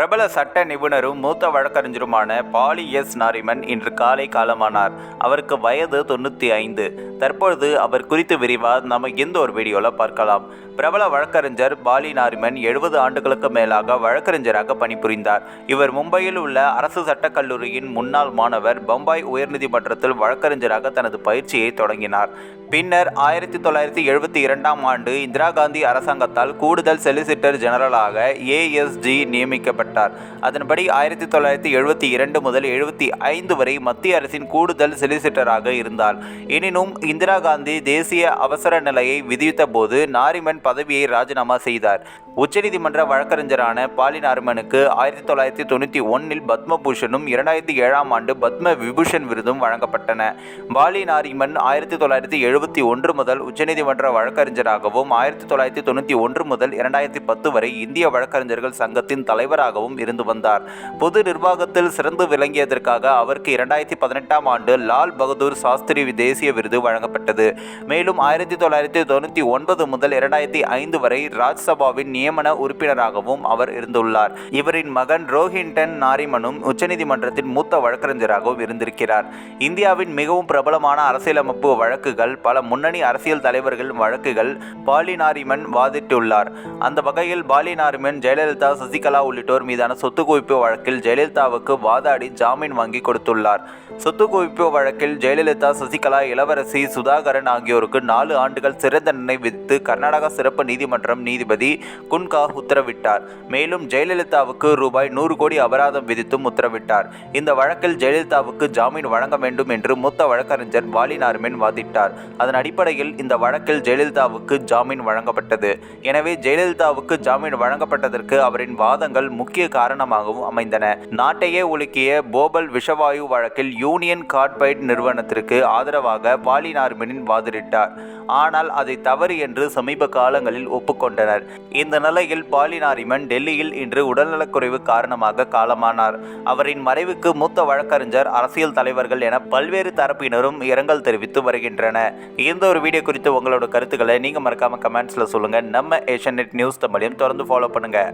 பிரபல சட்ட நிபுணரும் மூத்த வழக்கறிஞருமான பாலி எஸ் நாரிமன் இன்று காலை காலமானார். அவருக்கு வயது தொண்ணூற்றி ஐந்து. தற்பொழுது அவர் குறித்து விரிவாக நம்ம இந்த ஒரு வீடியோவில் பார்க்கலாம். பிரபல வழக்கறிஞர் பாலி நாரிமன் எழுபது ஆண்டுகளுக்கு மேலாக வழக்கறிஞராக பணிபுரிந்தார். இவர் மும்பையில் உள்ள அரசு சட்டக் கல்லூரியின் முன்னாள் மாணவர் பம்பாய் உயர்நீதிமன்றத்தில் வழக்கறிஞராக தனது பயிற்சியை தொடங்கினார். பின்னர் ஆயிரத்தி தொள்ளாயிரத்தி எழுபத்தி இரண்டாம் ஆண்டு இந்திரா காந்தி அரசாங்கத்தால் கூடுதல் செலிசிட்டர் ஜெனரலாக ஏஎஸ்ஜி நியமிக்கப்பட்டார். அதன்படி ஆயிரத்தி தொள்ளாயிரத்தி எழுபத்தி இரண்டு முதல் எழுபத்தி ஐந்து வரை மத்திய அரசின் கூடுதல் செலிசிட்டராக இருந்தார். எனினும் இந்திரா காந்தி தேசிய அவசர நிலையை விதித்த போது நாரிமன் பதவியை ராஜினாமா செய்தார். உச்சநீதிமன்ற வழக்கறிஞரான பாலினாரிமனுக்கு ஆயிரத்தி தொள்ளாயிரத்தி தொண்ணூற்றி ஒன்னில் பத்மபூஷனும் இரண்டாயிரத்தி ஏழாம் ஆண்டு பத்ம விபூஷன் விருதும் வழங்கப்பட்டன. பாலிநாரிமன் ஆயிரத்தி தொள்ளாயிரத்தி எழுபத்தி ஒன்று முதல் உச்சநீதிமன்ற வழக்கறிஞராகவும் ஆயிரத்தி தொள்ளாயிரத்தி தொண்ணூற்றி ஒன்று முதல் இரண்டாயிரத்தி பத்து வரை இந்திய வழக்கறிஞர்கள் சங்கத்தின் தலைவராகவும் இருந்து வந்தார். பொது நிர்வாகத்தில் சிறந்து விளங்கியதற்காக அவருக்கு இரண்டாயிரத்தி பதினெட்டாம் ஆண்டு லால் பகதூர் சாஸ்திரி தேசிய விருது வழங்கப்பட்டது. மேலும் ஆயிரத்தி தொள்ளாயிரத்தி தொண்ணூற்றி ஒன்பது முதல் இரண்டாயிரத்தி ஐந்து வரை ராஜ்சபாவின் நியமன உறுப்பினராகவும் அவர் இருந்துள்ளார். இவரின் மகன் ரோஹின்டன் நாரிமனும் உச்சநீதிமன்றத்தின் மூத்த வழக்கறிஞராகவும் இருந்திருக்கிறார். இந்தியாவின் மிகவும் பிரபலமான அரசியலமைப்பு வழக்குகள் பல முன்னணி அரசியல் தலைவர்கள் வழக்குகள் பாலி நாரிமன் வாதிட்டுள்ளார். அந்த வகையில் பாலி நாரிமன் ஜெயலலிதா சசிகலா உள்ளிட்டோர் மீதான சொத்து குவிப்பு வழக்கில் ஜெயலலிதாவுக்கு வாதாடி ஜாமீன் வாங்கி கொடுத்துள்ளார். சொத்து குவிப்பு வழக்கில் ஜெயலலிதா சசிகலா இளவரசி சுதாகரன் ஆகியோருக்கு நாலு ஆண்டுகள் சிறை தண்டனை விதித்து கர்நாடகா சிறப்பு நீதிமன்றம் நீதிபதி குன்கா உத்தரவிட்டார். மேலும் ஜெயலலிதாவுக்கு ரூபாய் நூறு கோடி அபராதம் விதித்தும் உத்தரவிட்டார். இந்த வழக்கில் ஜெயலலிதாவுக்கு ஜாமீன் வழங்க வேண்டும் என்று மூத்த வழக்கறிஞர் பாலினார்மன் வாதிட்டார். அதன் அடிப்படையில் இந்த வழக்கில் ஜெயலலிதாவுக்கு ஜாமீன் வழங்கப்பட்டது. எனவே ஜெயலலிதாவுக்கு ஜாமீன் வழங்கப்பட்டதற்கு அவரின் வாதங்கள் முக்கிய காரணமாகவும் அமைந்தன. நாட்டையே உலுக்கிய போபல் விஷவாயு வழக்கில் யூனியன் கார்பைட் நிறுவனத்திற்கு ஆதரவாக பாலி நார்மனின் வாதிட்டார். ஆனால் அதை தவறு என்று சமீப காலங்களில் ஒப்புக்கொண்டனர். இந்த நிலையில் பாலினாரிமன் டெல்லியில் இன்று உடல்நலக்குறைவு காரணமாக காலமானார். அவரின் மறைவுக்கு மூத்த வழக்கறிஞர் அரசியல் தலைவர்கள் என பல்வேறு தரப்பினரும் இரங்கல் தெரிவித்து வருகின்றன இந்த ஒரு வீடியோ குறித்து உங்களோட கருத்துக்களை நீங்கள் மறக்காமல் கமெண்ட்ஸில் சொல்லுங்கள் நம்ம ஏஷியன் நெட் நியூஸ் தமிழையும் தொடர்ந்து ஃபாலோ பண்ணுங்கள்